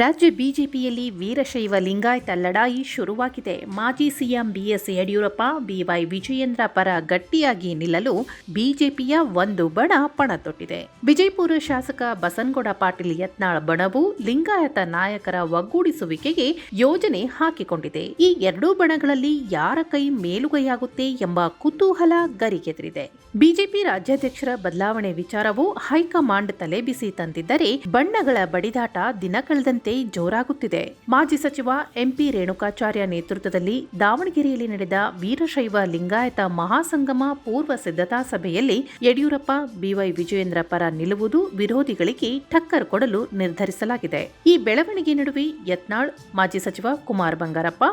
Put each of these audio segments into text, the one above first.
ರಾಜ್ಯ ಬಿಜೆಪಿಯಲ್ಲಿ ವೀರಶೈವ ಲಿಂಗಾಯತ ಲಢಾಯಿ ಶುರುವಾಗಿದೆ. ಮಾಜಿ CM BS Yediyurappa, BY Vijayendra ಪರ ಗಟ್ಟಿಯಾಗಿ ನಿಲ್ಲಲು ಬಿಜೆಪಿಯ ಒಂದು ಬಣ ಪಣ ತೊಟ್ಟಿದೆ ವಿಜಯಪುರ ಶಾಸಕ ಬಸನಗೌಡ ಪಾಟೀಲ್ ಯತ್ನಾಳ್ ಬಣವು ಲಿಂಗಾಯತ ನಾಯಕರ ಒಗ್ಗೂಡಿಸುವಿಕೆಗೆ ಯೋಜನೆ ಹಾಕಿಕೊಂಡಿದೆ. ಈ ಎರಡೂ ಬಣಗಳಲ್ಲಿ ಯಾರ ಕೈ ಮೇಲುಗೈಯಾಗುತ್ತೆ ಎಂಬ ಕುತೂಹಲ ಗರಿಗೆದರಿದೆ. ಬಿಜೆಪಿ ರಾಜ್ಯಾಧ್ಯಕ್ಷರ ಬದಲಾವಣೆ ವಿಚಾರವು ಹೈಕಮಾಂಡ್ ತಲೆಬಿಸಿ ತಂದಿದ್ದರೆ ಬಣ್ಣಗಳ ಬಡಿದಾಟ ದಿನ ಕಳೆದಂತೆ ಜೋರಾಗುತ್ತಿದೆ. ಮಾಜಿ ಸಚಿವ ಎಂಪಿ ರೇಣುಕಾಚಾರ್ಯ ನೇತೃತ್ವದಲ್ಲಿ ದಾವಣಗೆರೆಯಲ್ಲಿ ನಡೆದ ವೀರಶೈವ ಲಿಂಗಾಯತ ಮಹಾಸಂಗಮ ಪೂರ್ವ ಸಿದ್ಧತಾ ಸಭೆಯಲ್ಲಿ ಯಡಿಯೂರಪ್ಪ, ಬಿವೈ ವಿಜಯೇಂದ್ರ ಪರ ನಿಲ್ಲುವುದು ವಿರೋಧಿಗಳಿಗೆ ಟಕ್ಕರ್ ಕೊಡಲು ನಿರ್ಧರಿಸಲಾಗಿದೆ. ಈ ಬೆಳವಣಿಗೆ ನಡುವೆ ಯತ್ನಾಳ್, ಮಾಜಿ ಸಚಿವ Kumar Bangarappa,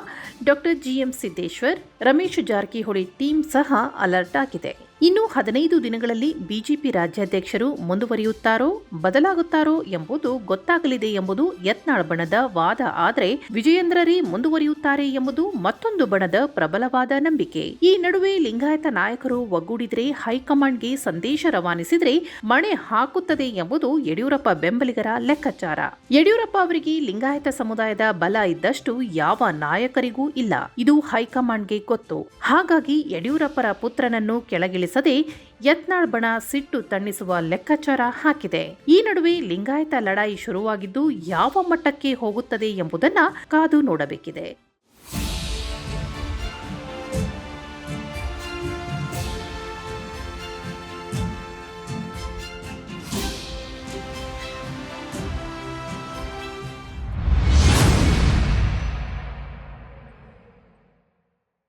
doctor GM Siddeshwar, Ramesh Jarkiholi team ಸಹ ಅಲರ್ಟ್ ಆಗಿದೆ. ಇನ್ನು ಹದಿನೈದು ದಿನಗಳಲ್ಲಿ ಬಿಜೆಪಿ ರಾಜ್ಯಾಧ್ಯಕ್ಷರು ಮುಂದುವರಿಯುತ್ತಾರೋ, ಬದಲಾಗುತ್ತಾರೋ ಎಂಬುದು ಗೊತ್ತಾಗಲಿದೆ ಎಂಬುದು ಯತ್ನಾಳ್ ಬಣದ ವಾದ. ಆದರೆ ವಿಜಯೇಂದ್ರರೇ ಮುಂದುವರಿಯುತ್ತಾರೆ ಎಂಬುದು ಮತ್ತೊಂದು ಬಣದ ಪ್ರಬಲವಾದ ನಂಬಿಕೆ. ಈ ನಡುವೆ ಲಿಂಗಾಯತ ನಾಯಕರು ಒಗ್ಗೂಡಿದ್ರೆ ಹೈಕಮಾಂಡ್ಗೆ ಸಂದೇಶ ರವಾನಿಸಿದ್ರೆ ಮಣೆ ಹಾಕುತ್ತದೆ ಎಂಬುದು ಯಡಿಯೂರಪ್ಪ ಬೆಂಬಲಿಗರ ಲೆಕ್ಕಾಚಾರ. ಯಡಿಯೂರಪ್ಪ ಅವರಿಗೆ ಲಿಂಗಾಯತ ಸಮುದಾಯದ ಬಲ ಇದ್ದಷ್ಟು ಯಾವ ನಾಯಕರಿಗೂ ಇಲ್ಲ. ಇದು ಹೈಕಮಾಂಡ್ಗೆ ಗೊತ್ತು. ಹಾಗಾಗಿ ಯಡಿಯೂರಪ್ಪರ ಪುತ್ರನನ್ನು ಕೆಳಗಿಳಿಸದೆ ಯತ್ನಾಳ್ ಬಣ ಸಿಟ್ಟು ತಣ್ಣಿಸುವ ಲೆಕ್ಕಾಚಾರ ಹಾಕಿದೆ. ಈ ನಡುವೆ ಲಿಂಗಾಯತ ಲಢಾಯಿ ಶುರುವಾಗಿದ್ದು ಯಾವ ಮಟ್ಟಕ್ಕೆ ಹೋಗುತ್ತದೆ ಎಂಬುದನ್ನ ಕಾದು ನೋಡಬೇಕಿದೆ.